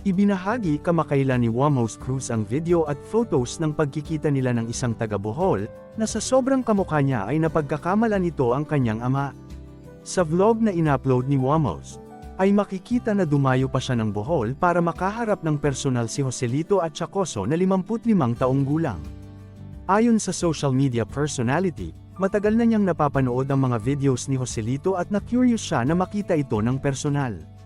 Ibinahagi kamakailan ni Wamos Cruz ang video at photos ng pagkikita nila ng isang taga Bohol, na sa sobrang kamukha niya ay napagkakamalan nito ang kanyang ama. Sa vlog na inupload ni Wamos, ay makikita na dumayo pa siya ng Bohol para makaharap ng personal si Joselito at Chacoso na 55 taong gulang. Ayon sa social media personality, matagal na niyang napapanood ang mga videos ni Joselito at na-curious siya na makita ito ng personal.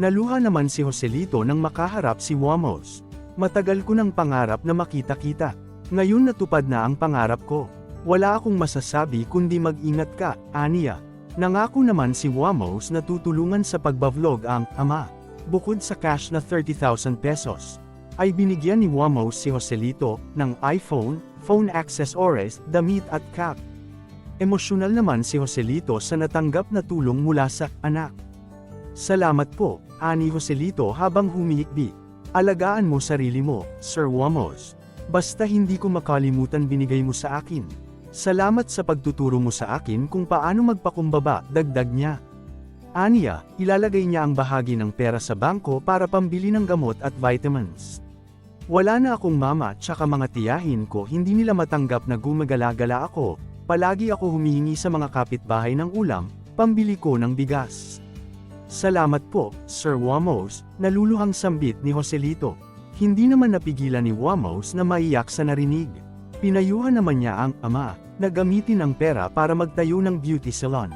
Naluha naman si Joselito nang makaharap si Wamos. Matagal ko ng pangarap na makita-kita. Ngayon natupad na ang pangarap ko. Wala akong masasabi kundi mag-ingat ka, Aniya. Nangako naman si Wamos na tutulungan sa pagbavlog ang ama. Bukod sa cash na 30,000 pesos, ay binigyan ni Wamos si Joselito ng iPhone, phone accessories, damit at cap. Emosyonal naman si Joselito sa natanggap na tulong mula sa anak. Salamat po, ani Joselito habang humihikbi. Alagaan mo sarili mo, Sir Wamos. Basta hindi ko makalimutan binigay mo sa akin. Salamat sa pagtuturo mo sa akin kung paano magpakumbaba, dagdag niya. Aniya, ilalagay niya ang bahagi ng pera sa bangko para pambili ng gamot at vitamins. Wala na akong mama tsaka mga tiyahin ko hindi nila matanggap na gumagala-gala ako, palagi ako humihingi sa mga kapitbahay ng ulam, pambili ko ng bigas. Salamat po, Sir Wamos, naluluhang sambit ni Joselito. Hindi naman napigilan ni Wamos na maiyak sa narinig. Pinayuhan naman niya ang ama, na gamitin ang pera para magtayo ng beauty salon.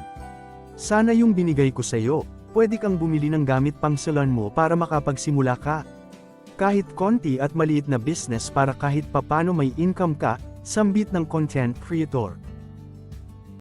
Sana yung binigay ko sa iyo, pwede kang bumili ng gamit pang salon mo para makapagsimula ka. Kahit konti at maliit na business para kahit papano may income ka, sambit ng content creator.